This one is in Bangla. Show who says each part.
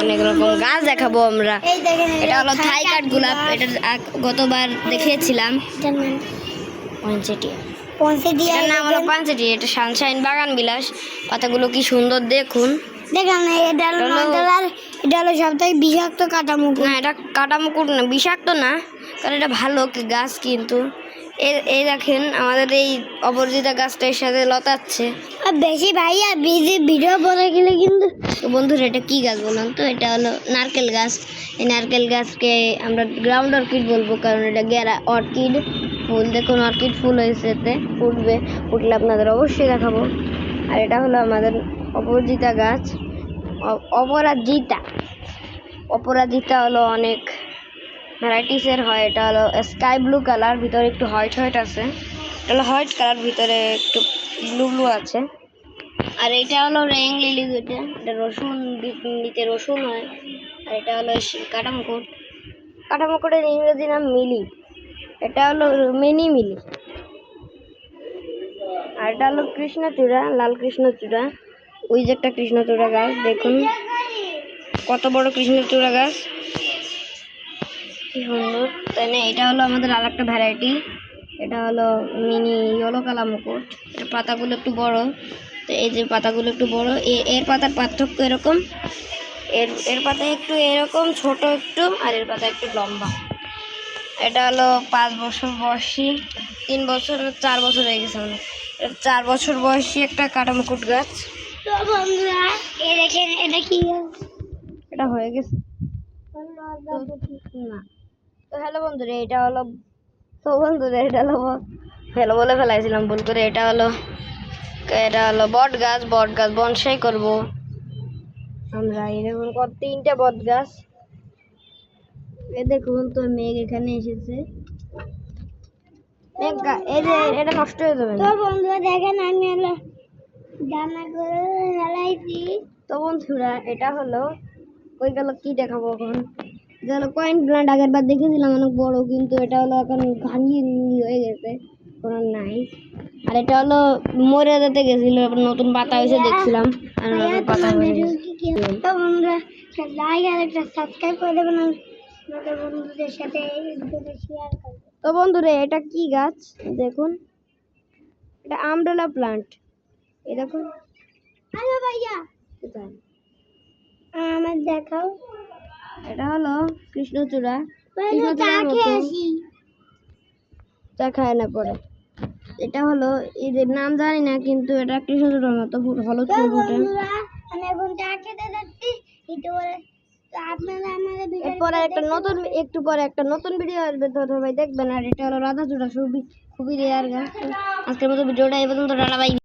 Speaker 1: অনেক রকম গাছ দেখাবো আমরা। এটা হলো থাই কাঠ গোলাপ। এটা গতবার দেখিয়েছিলাম। পঞ্চেটিয়া
Speaker 2: পৌঁছে
Speaker 1: এটার নাম হলো পাঞ্চেটি এটা সানশাইন বাগান বিলাস। পাতাগুলো কি সুন্দর দেখুন।
Speaker 2: দেখেন এটা হলো মান্দালার এটা হলো সবথেকে বিষাক্ত কাটামুখো
Speaker 1: না এটা কাটা মুকুট না বিষাক্ত না কারণ এটা ভালো গাছ কিন্তু। এই দেখেন আমাদের এই অপরাজিতা গাছটা এর সাথে লতাচ্ছে।
Speaker 2: আর বেশি ভাই আর বেশি ভিডিও বলে গেলে কিন্তু
Speaker 1: তো বন্ধুরা এটা কি গাছ বলুন তো? এটা হলো নারকেল গাছ। এই নারকেল গাছকে আমরা গ্রাউন্ড অর্কিড বলব কারণ এটা গেরা অর্কিড ফুল দেখুন অর্কিড ফুল হয়েছে এতে। ফুটবে ফুটলে আপনাদের অবশ্যই দেখাবো। আর এটা হলো আমাদের অপরাজিতা গাছ। অপরাজিতা। অপরাজিতা হলো অনেক ভ্যারাইটিসের হয়, এটা হলো স্কাই ব্লু কালার ভিতরে একটু হোয়াইট হোয়াইট আছে। এটা হলো হোয়াইট কালার ভিতরে একটু ব্লু ব্লু আছে। আর এটা হলো র্যাং লিলি যেটা এটা রসুন, নিতে রসুন হয়। আর এটা হলো কাটামুকুট কাটামুকুটের ইংরেজি নাম মিলি। এটা হলো মিনি মিলি। আর এটা হলো কৃষ্ণচূড়া, লাল কৃষ্ণচূড়া। ওই যে একটা কৃষ্ণচূড়া গাছ, দেখুন। কত বড় কৃষ্ণচূড়া গাছ। কি সুন্দর। তাই না এটা হলো আমাদের আর একটা ভ্যারাইটি এটা হলো মিনি ইয়েলো কালা মুকুট। এর পাতাগুলো একটু বড়। তো এই যে পাতাগুলো একটু বড় এ- এর পাতার পার্থক্য এরকম। এর এর পাতা একটু এরকম ছোট একটু আর এর পাতা একটু লম্বা। এটা হলো পাঁচ বছর বয়সী তিন বছর চার বছর হয়ে গেছে মানে চার বছর বয়সী একটা কাটা মুকুট গাছ।
Speaker 2: তো বন্ধুরা এই দেখেন এটা কি?
Speaker 1: এটা হয়ে গেছে। না। তো হ্যালো বন্ধুরা এটা হলো তো বন্ধুরা এটা হলো হ্যালো বলে ফেলাইছিলাম ভুল করে এটা হলো এটা হলো বট গাছ বট গাছ বনসাই করব। আমরা এরকম কত তিনটে বট গাছ। এ দেখুন তো মেঘ এখানে এসেছে। এটা নষ্ট হয়ে যাবে।
Speaker 2: তো বন্ধুরা দেখেন আমি হলো জামা করে ফেলাইছি।
Speaker 1: তো বন্ধুরা এটা হলো ওই গেল কি দেখাবো এখন? হলো কয়েন প্লান্ট আগের বার দেখেছিলাম অনেক বড় কিন্তু এটা হলো এখন ভাঙিয়ে হয়ে গেছে। কোনো নাই আর এটা হলো মরে যেতে গেছিল নতুন পাতা হয়েছে দেখছিলাম। আর পাতা
Speaker 2: বন্ধুরা লাইক আর একটা সাবস্ক্রাইব করে দেবেন আমাদের বন্ধুদের সাথে শেয়ার
Speaker 1: তো বন্ধুরা এটা কি গাছ? দেখুন। এটা আমডালা প্লান্ট এই দেখুন।
Speaker 2: আরে ভাইয়া। আমার দেখাও।
Speaker 1: এটা হলো কৃষ্ণচূড়া।
Speaker 2: চা খেয়ে
Speaker 1: না পরে। এটা হলো এদের নাম জানি না কিন্তু এটা কৃষ্ণচূড়ার মতো হলুদ ফুল ফুটে। এরপরে একটা নতুন একটু পরে একটা নতুন ভিডিও আসবে তো সবাই দেখবেন। আর এটা হলো রাধাচূড়া খুবই খুবই রেয়ার গাছ আজকের মতো ভিডিওটা এই পর্যন্ত